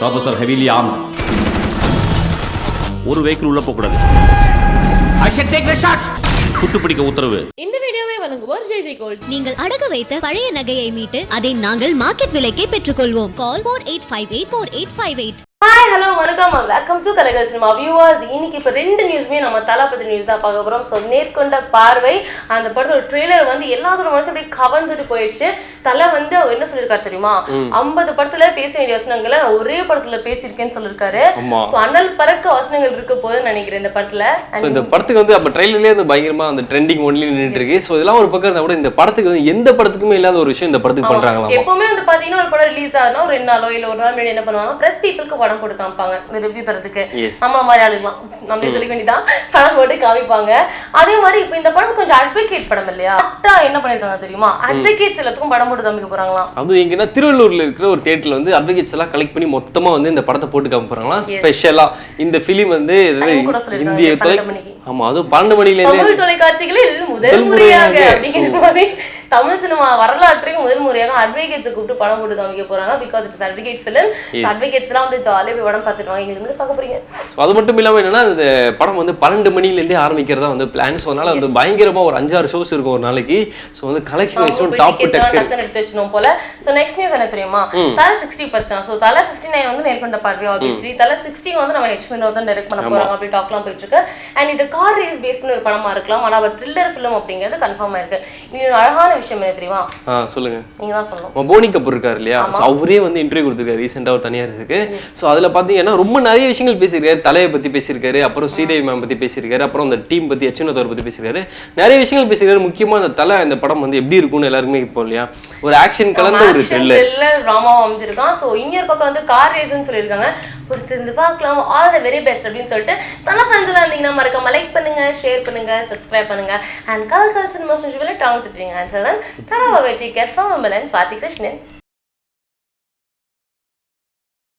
ப்ராஃபஸர் heavily ஆம் ஒரு vehicle உள்ள போக கூடாது ஐ சுட்டு பிடிக்க உத்தரவு. இந்த வீடியோவை வழங்குவோர் ஜே ஜே கோல்ட். நீங்கள் அடகு வைத்த பழைய நகையை மீட்டு அதை நாங்கள் மார்க்கெட் விலைக்கே பெற்றுக்கொள்வோம். கால் 48584858 ஹாய் ஹலோ வணக்கம். Welcome to Kalaigal cinema viewers இன்னைக்கு இப்போ ரெண்டு நியூஸ்மே நம்ம தலாபதி நியூஸ் தான் பார்க்க போகிறோம் ஸோ நேர்கொண்ட பார்வை அந்த படத்தோட ட்ரெய்லர் வந்து எல்லாத்தோட மனசு அப்படியே கவர்ந்துட்டு போயிடுச்சு. தலை வந்து அவர் என்ன சொல்லியிருக்காரு தெரியுமா? ஐம்பது படத்துல பேச வேண்டிய வசனங்களை நான் ஒரே படத்துல பேசியிருக்கேன்னு சொல்லியிருக்காரு. ஸோ அனல் பறக்க வசனங்கள் இருக்க போகுதுன்னு நினைக்கிறேன் இந்த படத்துல. இந்த படத்துக்கு வந்து அப்போ ட்ரெயிலர்லேயே வந்து பயங்கரமா அந்த ட்ரெண்டிங் ஒன்லி நின்றுட்டு இருக்கு ஸோ இதெல்லாம் ஒரு பக்கம் இருந்தா கூட இந்த படத்துக்கு வந்து எந்த படத்துக்குமே இல்லாத ஒரு விஷயம் இந்த படத்துக்கு பண்றாங்களாமா? எப்பவுமே வந்து பாத்தீங்கன்னா ஒரு படம் ரிலீஸ் ஆகுதுன்னா ஒரு ரெண்டு நாளோ இல்ல ஒரு நாள் முன்னாடி என்ன பண்ணுவாங்க பிரஸ் பீப்புளுக்கு படம் போட்டு காமிப்பாங்க. இந்த ரிவ்யூ தரதுக்கு Yes. நம்ம மாதிரி ஆளுலாம் நம்மளே சொல்லிக்க வேண்டியதான் படம் போட்டு காமிப்பாங்க. அதே மாதிரி இப்போ இந்த படம் கொஞ்சம் அட்வொகேட் படம் இல்லையா? கரெக்டா என்ன பண்ணிருக்காங்க தெரியுமா? அட்வொகேட்ஸ் எல்லாத்துக்கும் படம் போட்டு காமிக்க போறாங்களாம். அதுவும் எங்கன்னா திருவள்ளூர்ல இருக்கிற ஒரு தேட்டர்ல வந்து அட்வொகேட்ஸ் எல்லாம் கலெக்ட் பண்ணி மொத்தமா வந்து இந்த படத்தை போட்டு காமிப்பாங்களாம் ஸ்பெஷலா இந்த ஃபிலிம் வந்து இந்திய. ஆமா அதுவும் பன்னெண்டு மணில இருந்து தமிழ் தொலைக்காட்சிகளில் முதல் முறையாக. அப்படிங்கிற மாதிரி தமிழ் சினிமா வரலாற்றில் முதல் முறையாக அட்வொகேட்ஸை கூப்பிட்டு படம் போட்டு காமிக்க போறாங்க. Because it's advocate film advocates எல்லாம் வந்து ஜாலியாக போய் படம் பார்த்துட்டு வாங்க. எங்களுக்கு பார்க்க போறீங்க. ஸோ அது மட்டும் இல்லாம என்னன்னா இந்த படம் வந்து பன்னெண்டு மணிலேருந்தே ஆரம்பிக்கிறதா வந்து பிளான் ஸோ அதனால வந்து பயங்கரமா ஒரு அஞ்சாறு ஷோஸ் இருக்கும் ஒரு நாளைக்கு. ஸோ வந்து கலெக்ஷன் வச்சும் டாப் எடுத்து வச்சிடும் போல. சோ நெக்ஸ்ட் நியூஸ் என்ன தெரியுமா? தலை சிக்ஸ்டி பத்தி சோ தலை ஃபிஃப்டி நைன் வந்து நேர்கொண்ட பார்வை ஆப்வியஸ்லி தலை சிக்ஸ்டி வந்து நம்ம ஹெச் வினோத் தான் டைரக்ட் பண்ண போறாங்க அப்படி டாக்லாம் போயிட்டு இருக்கு. அண்ட் இது கார் ரேஸ் பேஸ் பண்ணி ஒரு படமா இருக்கலாம். ஆனா அவர் த்ரில்லர் ஃபிலிம் அப்படிங்கிறது கன்ஃபார்ம் ஆயிருக்கு இன்னொரு அழகான விஷயம் என்ன தெரியுமா? சொல்லுங்க. தான் சொல்லணும். போனி கபூர் இருக்காரு இல்லையா? ஸோ அவரே வந்து இன்டர்வியூ கொடுத்துருக்காரு ரீசெண்டாக ஒரு தனியார் இருக்கு ஸோ அதில் பார்த்தீங்கன்னா ரொம்ப நிறைய விஷயங்கள் பேசியிருக்காரு. தலையை பற்றி பேசியிருக்காரு அப்புறம் ஸ்ரீதேவி மேம் பற்றி பேசியிருக்காரு அப்புறம் அந்த டீம் பற்றி எச்சனத்தவர் பற்றி பேசியிருக்காரு. நிறைய விஷயங்கள் பேசியிருக்காரு. முக்கியமாக அந்த தலை இந்த படம் வந்து எப்படி இருக்கும்னு எல்லாருக்குமே இப்போ இல்லையா? ஒரு ஆக்ஷன் கலந்த ஒரு த்ரில்லர் ட்ராமாவும் அமைஞ்சிருக்கான் ஸோ இன்னொரு பக்கம் வந்து கார் ரேஸ்னு சொல்லியிருக்காங்க. ஒரு திருந்து பார்க்கலாம். ஆல் த வெரி பெஸ்ட் அப்படின்னு சொல்லிட்டு தலை ஃபேன்ஸ்லாம் இருந்தீங்கன்னா மறக்காம லைக் பண்ணுங்க ஷேர் பண்ணுங்க சப்ஸ்கிரைப் பண்ணுங்க. அண்ட் கல் கல் சினிமா சுஜுவலை டாங் திட்டுறீங்க. அண்ட் சொல்லன் சடா Baba take care from Molan, Swati Krishnan.